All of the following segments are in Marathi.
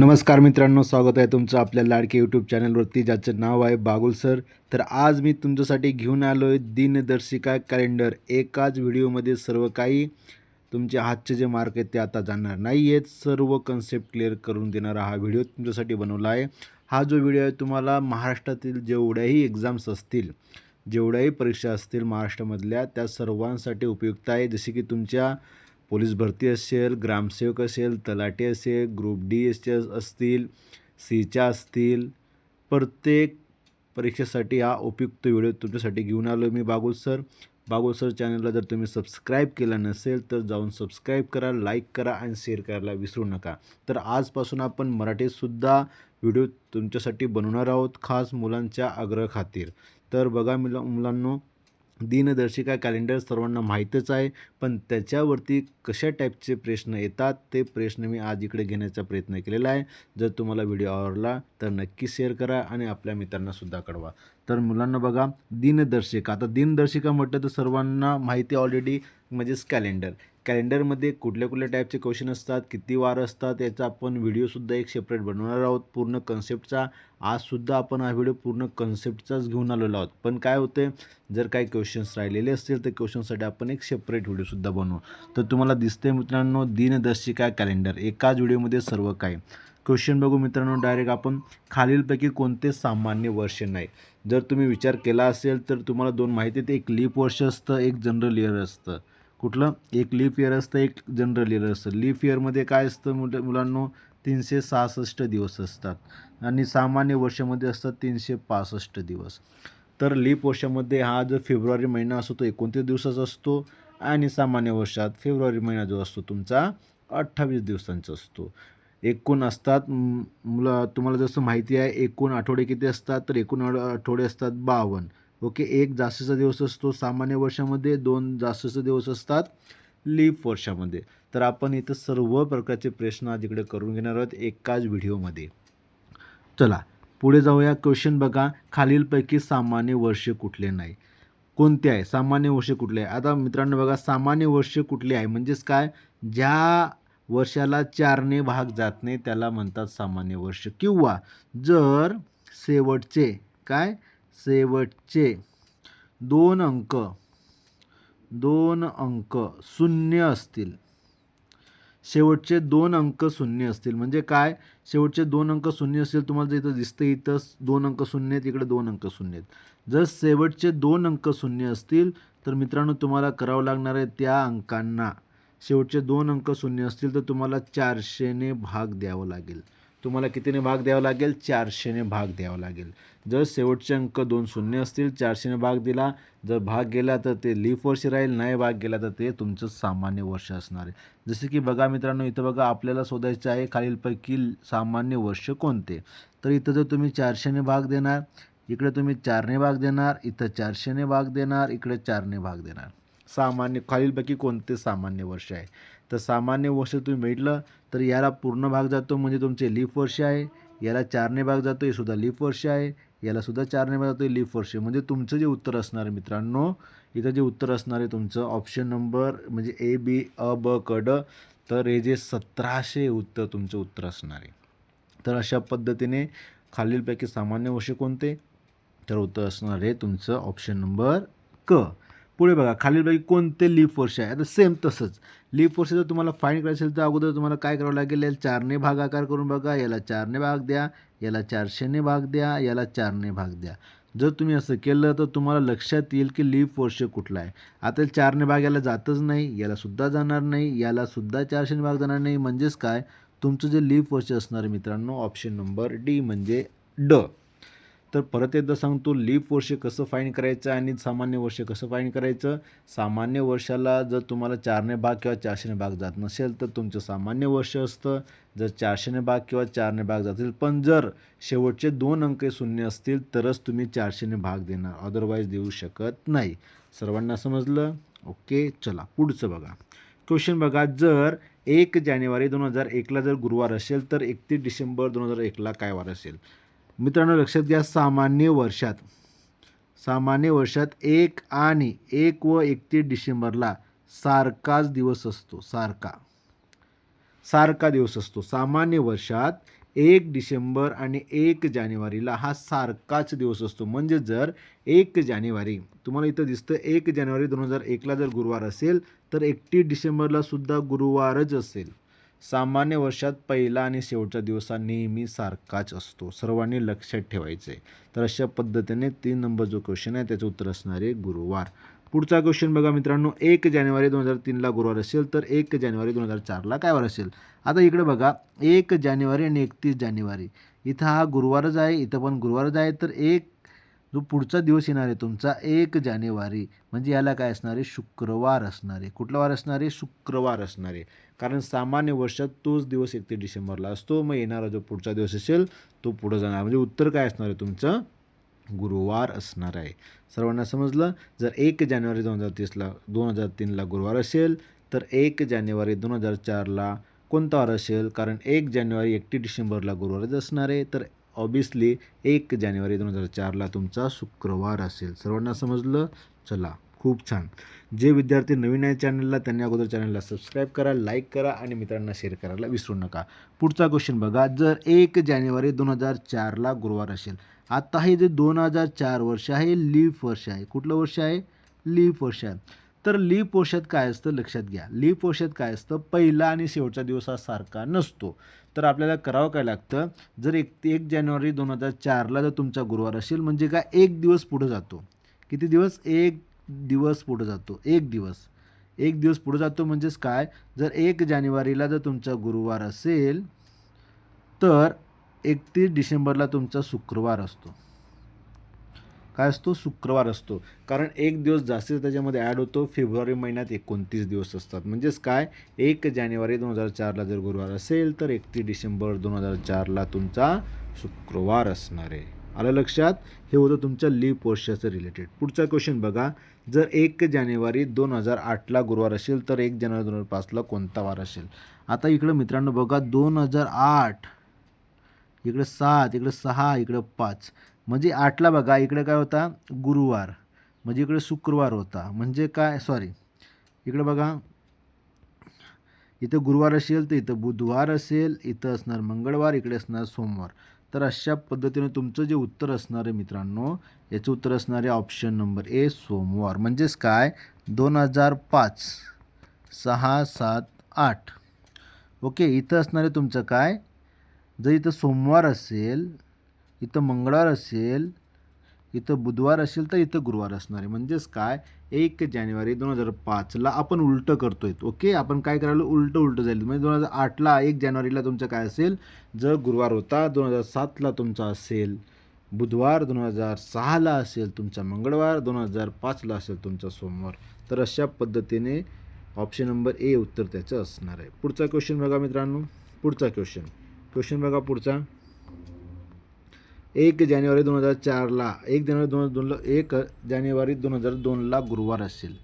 नमस्कार मित्रांनो स्वागत आहे तुमचं आपल्या लाडके यूट्यूब चॅनलवरती ज्याचं नाव आहे बागुल सर. तर आज मी तुमच्यासाठी घेऊन आलो आहे दिनदर्शिका कॅलेंडर एकाच व्हिडिओमध्ये सर्व काही. तुमचे हातचे जे मार्क आहेत ते आता जाणार नाही आहेत सर्व कन्सेप्ट क्लिअर करून देणारा हा व्हिडिओ तुमच्यासाठी बनवला आहे. हा जो व्हिडिओ आहे तुम्हाला महाराष्ट्रातील जेवढ्याही एक्झाम्स असतील जेवढ्याही परीक्षा असतील महाराष्ट्रामधल्या त्या सर्वांसाठी उपयुक्त आहे. जसे की तुमच्या पोलीस भरती असेल ग्रामसेवक असेल तलाठी असेल ग्रुप डी एसच्या असतील सीच्या असतील प्रत्येक परीक्षेसाठी हा उपयुक्त व्हिडिओ तुमच्यासाठी घेऊन आलो मी बागुल सर. बागुल सर चॅनलला जर तुम्ही सबस्क्राईब केला नसेल तर जाऊन सबस्क्राईब करा लाईक करा आणि शेअर करायला विसरू नका. तर आजपासून आपण मराठीतसुद्धा व्हिडिओ तुमच्यासाठी बनवणार आहोत खास मुलांच्या आग्रह खातीर तर बघा मुला मुलांनो दिनदर्शिका कॅलेंडर सर्वांना माहीतच आहे पण त्याच्यावरती कशा टाईपचे प्रश्न येतात ते प्रश्न मी आज इकडे घेण्याचा प्रयत्न केलेला आहे. जर तुम्हाला व्हिडिओ आवडला तर नक्की शेअर करा आणि आपल्या मित्रांनासुद्धा कळवा. तर मुलांना बघा दिनदर्शिका. आता दिनदर्शिका म्हटलं तर सर्वांना माहिती ऑलरेडी म्हणजेच कॅलेंडर कॅलेंडरमध्ये कुठल्या कुठल्या टाईपचे क्वेश्चन असतात किती वार असतात याचा आपण व्हिडिओसुद्धा एक सेपरेट बनवणार आहोत. पूर्ण कन्सेप्टचा आजसुद्धा आपण हा व्हिडिओ पूर्ण कन्सेप्टचाच घेऊन आलेलो आहोत. पण काय होते जर काही क्वेश्चन्स राहिलेले असतील तर क्वेश्चनसाठी आपण एक सेपरेट व्हिडिओसुद्धा बनवू. तर तुम्हाला दिसते मित्रांनो दिनदर्शिका कॅलेंडर एकाच व्हिडिओमध्ये सर्व काही. क्वेश्चन बघू मित्रांनो डायरेक्ट आपण खालीलपैकी कोणते सामान्य वर्ष नाही. जर तुम्ही विचार केला असेल तर तुम्हाला दोन माहिती आहेत. एक लीप वर्ष असतं एक जनरल इयर असतं. कुठलं? एक लीप इयर असतं एक जनरल इयर असतं. लीप इयरमध्ये काय असतं मुल मुलांनो? तीनशे सहासष्ट दिवस असतात. आणि सामान्य वर्षामध्ये असतात तीनशे पासष्ट दिवस. तर लीप वर्षामध्ये हा जो फेब्रुवारी महिना असतो तो एकोणतीस दिवसाचा असतो. आणि सामान्य वर्षात फेब्रुवारी महिना जो असतो तुमचा अठ्ठावीस दिवसांचा असतो. एकूण असतात मुलं तुम्हाला जसं माहिती आहे एकूण आठवडे किती असतात? तर एकूण आठ- आठवडे असतात बावन्न. हो ओके एक जास्तीचा दिवस असतो सामान्य वर्षामध्ये दोन जास्तीचे दिवस असतात लीप वर्षामध्ये. तर आपण इथं सर्व प्रकारचे प्रश्न आज इकडे करून घेणार आहोत एकाच व्हिडिओमध्ये. चला पुढे जाऊया. क्वेश्चन बघा खालीलपैकी सामान्य वर्ष कुठले नाही? कोणते आहे? सामान्य वर्ष कुठले आहे? आता मित्रांनो बघा सामान्य वर्ष कुठले आहे? म्हणजेच काय? ज्या वर्षाला चारने भाग जात नाही त्याला म्हणतात सामान्य वर्ष. किंवा जर शेवटचे काय? शेवटचे दोन अंक दोन अंक शून्य असतील. शेवटचे दोन अंक शून्य असतील. म्हणजे काय? शेवटचे दोन अंक शून्य असतील तुम्हाला जर इथं दिसतं इथं दोन अंक शून्य आहेत इकडे दोन अंक शून्य आहेत. जर शेवटचे दोन अंक शून्य असतील तर मित्रांनो तुम्हाला करावं लागणार आहे त्या अंकांना. शेवटचे दोन अंक शून्य असतील तर तुम्हाला चारशेने भाग द्यावं लागेल. तुम्हाला कितीने भाग द्यावा लागेल? चारशेने भाग द्यावा लागेल. जर शेवटचे अंक दोन शून्य असतील चारशेने भाग दिला. जर भाग गेला तर ते लीफ वर्ष राहील नाही भाग गेला तर ते तुमचं सामान्य वर्ष असणार आहे. जसे की बघा मित्रांनो इथं बघा आपल्याला शोधायचं आहे खालीलपैकी सामान्य वर्ष कोणते? तर इथं जर तुम्ही चारशेने भाग देणार इकडे तुम्ही चारने भाग देणार इथं चारशेने भाग देणार इकडे चारने भाग देणार. सामान्य खालीलपैकी कोणते सामान्य वर्ष आहे? तर सामान्य वर्ष तुम्ही भेटलं तर याला पूर्ण भाग जातो म्हणजे तुमचे लीफ वर्ष आहे याला चारने भाग जातो हे सुद्धा लीफ वर्ष आहे यालासुद्धा चारने भाग जातो लीफ वर्ष. म्हणजे तुमचं जे उत्तर असणार आहे मित्रांनो इथं जे उत्तर असणार आहे तुमचं ऑप्शन नंबर म्हणजे ए बी अ ब क ड तर हे जे सतराशे उत्तर तुमचं उत्तर असणार आहे. तर अशा पद्धतीने खालीलपैकी सामान्य वर्ष कोणते? तर उत्तर असणार आहे तुमचं ऑप्शन नंबर क. पुढे बघा खालीलपैकी कोणते लीफ वर्ष आहे? आता सेम तसंच. लीफ वर्ष जर तुम्हाला फाईन करायचं असेल तर अगोदर तुम्हाला काय करावं लागेल? याला चारने भागाकार करून बघा याला चारने भाग द्या याला चारशेने भाग द्या याला चारने भाग द्या. जर तुम्ही असं केलं तर तुम्हाला लक्षात येईल की लीफ वर्ष कुठला आहे. आता चारने भाग याला जातच नाही यालासुद्धा जाणार नाही यालासुद्धा चारशेने भाग जाणार नाही. म्हणजेच काय? तुमचं जे लीफ वर्ष असणार मित्रांनो ऑप्शन नंबर डी म्हणजे ड. तर परत एकदा सांगतो लीप वर्ष कसं फाईन करायचं आणि सामान्य वर्ष कसं फाईन करायचं? सामान्य वर्षाला जर तुम्हाला चारने भाग किंवा चारशेने भाग जात नसेल तर तुमचं सामान्य वर्ष असतं. जर चारशेने भाग किंवा चारने भाग जातील पण जर शेवटचे दोन अंक शून्य असतील तरच तुम्ही चारशेने भाग देणार. अदरवाईज देऊ शकत नाही. सर्वांना समजलं? ओके चला पुढचं बघा. क्वेश्चन बघा जर एक जानेवारी दोन हजार एकला जर गुरुवार असेल तर एकतीस डिसेंबर दोन हजार एकला काय वार असेल? मित्रांनो लक्षात घ्या सामान्य वर्षात. सामान्य वर्षात एक आणि एक व एकतीस डिसेंबरला सारखाच दिवस असतो सारखा. सारखा दिवस असतो. सामान्य वर्षात एक डिसेंबर आणि एक जानेवारीला हा सारखाच दिवस असतो. म्हणजे जर एक जानेवारी तुम्हाला इथं दिसतं एक जानेवारी दोन हजार एकला जर गुरुवार असेल तर एकतीस डिसेंबरला सुद्धा गुरुवारच असेल. सामान्य वर्षात पहिला आणि शेवटचा दिवस हा नेहमी सारखाच असतो. सर्वांनी लक्षात ठेवायचं. आहे तर अशा पद्धतीने तीन नंबर जो क्वेश्चन आहे त्याचं उत्तर असणार आहे गुरुवार. पुढचा क्वेश्चन बघा मित्रांनो एक जानेवारी दोन हजार तीनला गुरुवार असेल तर एक जानेवारी दोन हजार चारला काय वार असेल? आता इकडे बघा एक जानेवारी आणि एकतीस जानेवारी. इथं हा गुरुवारच आहे इथं पण गुरुवारच आहे तर एक जो पुढचा दिवस येणार आहे तुमचा एक जानेवारी. म्हणजे याला काय असणार आहे? शुक्रवार असणार आहे. कुठला वार असणार आहे? शुक्रवार असणार आहे. कारण सामान्य वर्षात तोच दिवस एकतीस डिसेंबरला असतो. मग येणारा जो पुढचा दिवस असेल तो पुढं जाणार. म्हणजे उत्तर काय असणार आहे तुमचं? गुरुवार असणार आहे. सर्वांना समजलं? जर एक जानेवारी दोन हजार तीसला दोन हजार तीनला गुरुवार असेल तर एक जानेवारी दोन हजार चारला कोणता वार असेल? कारण एक जानेवारी एकतीस डिसेंबरला गुरुवारच असणार आहे. तर ऑबियसली एक जानेवारी दोन हजार चारला तुमचा शुक्रवार असेल. सर्वांना समजलं? चला खूप छान. जे विद्यार्थी नवीन आहे चॅनलला त्यांनी अगोदर चॅनलला सबस्क्राईब करा लाईक करा आणि मित्रांना शेअर करायला विसरू नका. पुढचा क्वेश्चन बघा. जर एक जानेवारी दोन हजार चारला गुरुवार असेल आत्ता हे जे दोन हजार चार वर्ष आहे लीप वर्ष आहे. कुठलं वर्ष आहे? लीप वर्ष आहे. तर लीप वर्षात काय असतं? लक्षात घ्या. लीप वर्षात काय असतं? पहिला आणि शेवटचा दिवस हा सारखा नसतो. तर आपल्याला करावं काय लागतं? जर एक एक जानेवारी दोन हजार चारला जर तुमचा गुरुवार असेल म्हणजे काय? एक दिवस पुढं जातो. किती दिवस? एक दिवस पुढं जातो. एक दिवस. एक दिवस पुढं जातो म्हणजेच काय? जर एक जानेवारीला जर तुमचा गुरुवार असेल तर एकतीस डिसेंबरला तुमचा शुक्रवार असतो. काय असतो? शुक्रवार असतो. कारण एक दिवस जास्तीत त्याच्यामध्ये ॲड होतो. फेब्रुवारी महिन्यात एकोणतीस दिवस असतात. म्हणजेच काय? एक जानेवारी दोन हजार चारला जर गुरुवार असेल तर एकतीस डिसेंबर दोन हजार चारला तुमचा शुक्रवार असणार आहे. आलं लक्षात? हे होतं तुमच्या लीप वर्षाचं रिलेटेड. पुढचा क्वेश्चन बघा. जर एक जानेवारी दोन हजार आठला गुरुवार असेल तर एक जानेवारी दोन हजार पाचला कोणता वार असेल? आता इकडं मित्रांनो बघा दोन हजार आठ इकडं सात इकडं सहा इकडं पाच. म्हणजे आठला बघा इकडे काय होता? गुरुवार. म्हणजे इकडे शुक्रवार होता. म्हणजे काय? सॉरी इकडे बघा. इथं गुरुवार असेल तर इथं बुधवार असेल इथं असणार मंगळवार इकडे असणार सोमवार. तर अशा पद्धतीने तुमचं जे उत्तर असणार आहे मित्रांनो याचं उत्तर असणार आहे ऑप्शन नंबर ए सोमवार. म्हणजेच काय? दोन हजार पाच सहा सात आठ. ओके इथं असणार आहे तुमचं काय? जर इथं सोमवार असेल इथं मंगळवार असेल इथं बुधवार असेल तर इथं गुरुवार असणार आहे. म्हणजेच काय? एक जानेवारी दोन हजार पाचला आपण उलटं करतो आहे ओके? आपण काय करायला? उलटं उलटं जाईल म्हणजे दोन हजार आठला एक जानेवारीला तुमचं काय असेल? जर गुरुवार होता दोन हजार सातला तुमचा असेल. बुधवार दोन हजार सहाला असेल तुमचा मंगळवार दोन हजार पाचला असेल तुमचा सोमवार. तर अशा पद्धतीने ऑप्शन नंबर ए उत्तर त्याचं असणार आहे. पुढचा क्वेश्चन बघा मित्रांनो. पुढचा क्वेश्चन क्वेश्चन बघा पुढचा. एक जानेवारी दोन हजार चारला एक जानेवारी दोन हजार दोनला एक जानेवारी दोन हजार दोनला गुरुवार असेल.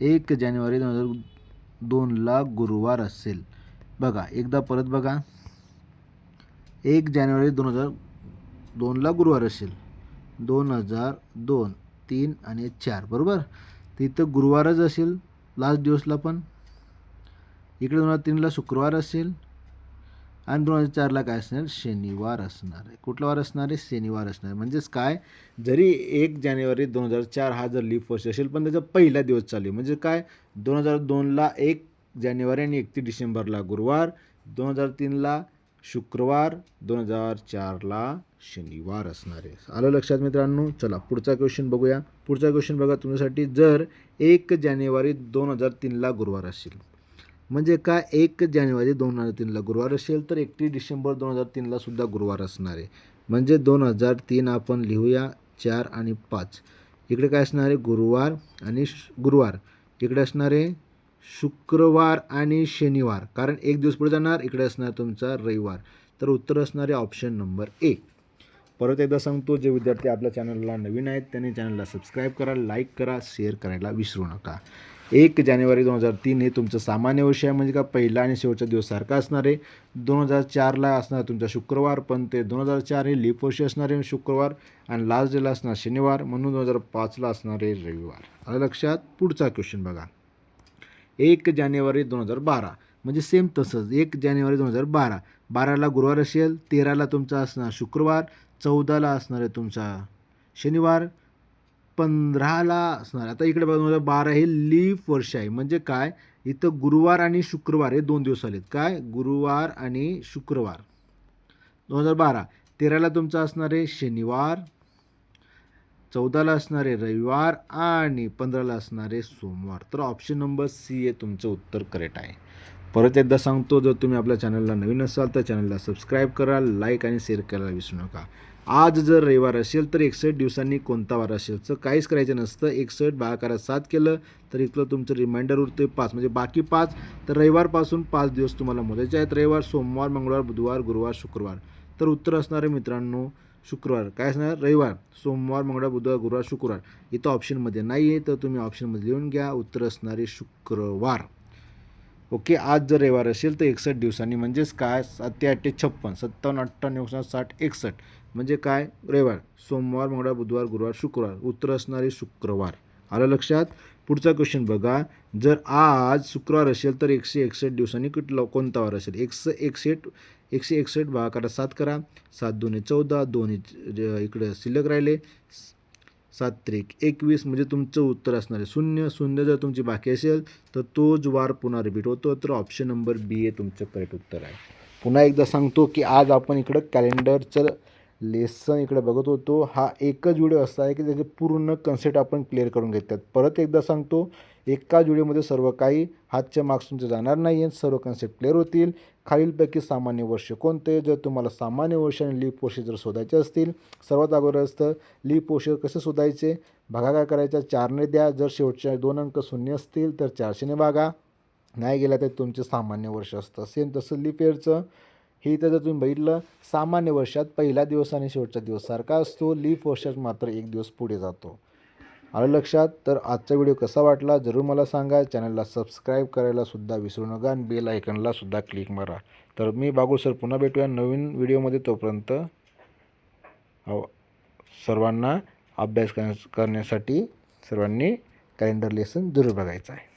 एक जानेवारी दोन हजार दोनला गुरुवार असेल. बघा एकदा परत बघा. एक जानेवारी दोन हजार दोनला गुरुवार असेल. दोन हजार दोन तीन आणि चार बरोबर? तिथं गुरुवारच असेल लास्ट दिवसला पण. इकडे दोन हजार तीनला शुक्रवार असेल. आणि दोन हजार चारला काय असणार? शनिवार असणार आहे. कुठला वार असणार आहे? शनिवार असणार आहे. म्हणजेच काय? जरी एक जानेवारी दोन हजार चार हा जर लीफ वर्ष असेल पण त्याचा पहिला दिवस चालू आहे. म्हणजे काय? दोन हजार दोनला एक जानेवारी आणि एकतीस डिसेंबरला गुरुवार दोन हजार तीनला शुक्रवार दोन हजार चारला शनिवार असणार आहे. आलं लक्षात मित्रांनो? चला पुढचा क्वेश्चन बघूया. पुढचा क्वेश्चन बघा तुमच्यासाठी. जर एक जानेवारी दोन हजार तीनला गुरुवार असेल म्हणजे काय एक जानेवारी दोन हजार तीनला गुरुवार असेल तर एकतीस डिसेंबर दोन हजार तीनला सुद्धा गुरुवार असणार आहे. म्हणजे दोन हजार तीन आपण लिहूया चार आणि पाच. इकडे काय असणार आहे? गुरुवार आणि श- गुरुवार. इकडे असणार आहे शुक्रवार आणि शनिवार. कारण एक दिवस पुढे जाणार इकडे असणार तुमचा रविवार. तर उत्तर असणार आहे ऑप्शन नंबर ए. परत एकदा सांगतो जे विद्यार्थी आपल्या चॅनलला नवीन आहेत त्यांनी चॅनलला सबस्क्राईब करा लाईक करा शेअर करायला विसरू नका. एक जानेवारी दोन हजार तीन हे तुमचं सामान्य वर्ष आहे म्हणजे का पहिला आणि शेवटचा दिवस सारखा असणार आहे. दोन हजार चारला असणार तुमचा शुक्रवार पण ते दोन हजार चार हे लीप वर्ष असणार आहे शुक्रवार आणि लास्ट डेला असणार शनिवार म्हणून दोन हजार पाचला असणार आहे रविवार. आलं लक्षात पुढचा क्वेश्चन बघा. एक जानेवारी दोन हजार बारा म्हणजे सेम तसंच. एक जानेवारी दोन हजार बारा. बाराला गुरुवार असेल तेराला तुमचा असणार शुक्रवार चौदाला असणार आहे तुमचा शनिवार पंधराला असणार. आता इकडे बघा हजार बारा हे लीफ वर्ष आहे. म्हणजे काय? इथं गुरुवार आणि शुक्रवार हे दोन दिवस आलेत. काय? गुरुवार आणि शुक्रवार. दोन हजार बारा. तेराला तुमचा असणार आहे शनिवार. चौदाला असणारे रविवार. आणि पंधराला असणारे सोमवार. तर ऑप्शन नंबर सी हे तुमचं उत्तर करेक्ट आहे. परत एकदा सांगतो जर तुम्ही आपल्या चॅनलला नवीन असाल तर चॅनलला सबस्क्राईब करा लाईक आणि शेअर करायला विसरू नका. आज जर रविवार असेल तर एकसष्ट दिवसांनी कोणता वार असेल? तर काहीच करायचं नसतं. एकसष्ट भागाकारात सात केलं तर इथलं तुमचं रिमाइंडर उरते पाच. म्हणजे बाकी पाच तर रविवारपासून पाच दिवस तुम्हाला मोजायचे आहेत. रविवार सोमवार मंगळवार बुधवार गुरुवार शुक्रवार. तर उत्तर असणारे मित्रांनो शुक्रवार. काय असणार? रविवार सोमवार मंगळवार बुधवार गुरुवार शुक्रवार. इथं ऑप्शनमध्ये नाही आहे तर तुम्ही ऑप्शनमध्ये लिहून घ्या. उत्तर असणारे शुक्रवार. ओके आज जर रविवार असेल तर एकसष्ट दिवसांनी म्हणजेच काय? सात ते छप्पन सत्तावन्न अठ्ठावन्न एकोणसाठ साठ एकसष्ट. म्हणजे काय? रविवार सोमवार मंगळवार बुधवार गुरुवार शुक्रवार. उत्तर असणारे शुक्रवार. आलं लक्षात? पुढचा क्वेश्चन बघा. जर आज शुक्रवार असेल तर एकशे एकसष्ट दिवसांनी कुठला कोणता वार असेल? एकशे एकसष्ट एकशे एकसष्ट भागाकारा सात करा. सात दोन्ही चौदा दोन्ही इकडं शिल्लक राहिले. सात त्रिक एकवीस म्हणजे तुमचं उत्तर असणार आहे शून्य. शून्य जर तुमची बाकी असेल तर तोच वार पुन्हा रिपीट होतो. तर ऑप्शन नंबर बी हे तुमचं करेक्ट उत्तर आहे. पुन्हा एकदा सांगतो की आज आपण इकडं कॅलेंडरचं लेसन इकडे बघत होतो. हा एकच व्हिडिओ असा आहे की त्याचे पूर्ण कन्सेप्ट आपण क्लिअर करून घेतात परत एकदा सांगतो एकाच व्हिडिओमध्ये सर्व काही हातच्या मार्क्स तुमचे जाणार नाही आहेत सर्व कन्सेप्ट क्लिअर होतील. खालीलपैकी सामान्य वर्ष कोणते? जर तुम्हाला सामान्य वर्ष आणि लीप वर्ष जर शोधायचे असतील सर्वात अगोदर असतं लीप वर्ष कसे शोधायचे? भागा काय करायचा? चारने द्या. जर शेवटचे दोन अंक शून्य असतील तर चारशेने भागा. नाही गेला तर तुमचे सामान्य वर्ष असतं. सेम तसं लीप इयरचं हे इथं जर तुम्ही बघितलं सामान्य वर्षात पहिला दिवस आणि शेवटचा दिवस सारखा असतो. लीप वर्षात मात्र एक दिवस पुढे जातो. आलं लक्षात? तर आजचा व्हिडिओ कसा वाटला? जरूर मला सांगा. चॅनलला सबस्क्राईब करायला सुद्धा विसरू नका आणि बेल आयकनला सुद्धा क्लिक मारा. तर मी बागुल सर पुन्हा भेटूया नवीन व्हिडिओमध्ये. तोपर्यंत सर्वांना अभ्यास करण्यासाठी सर्वांनी कॅलेंडर लेसन जरूर बघायचं आहे.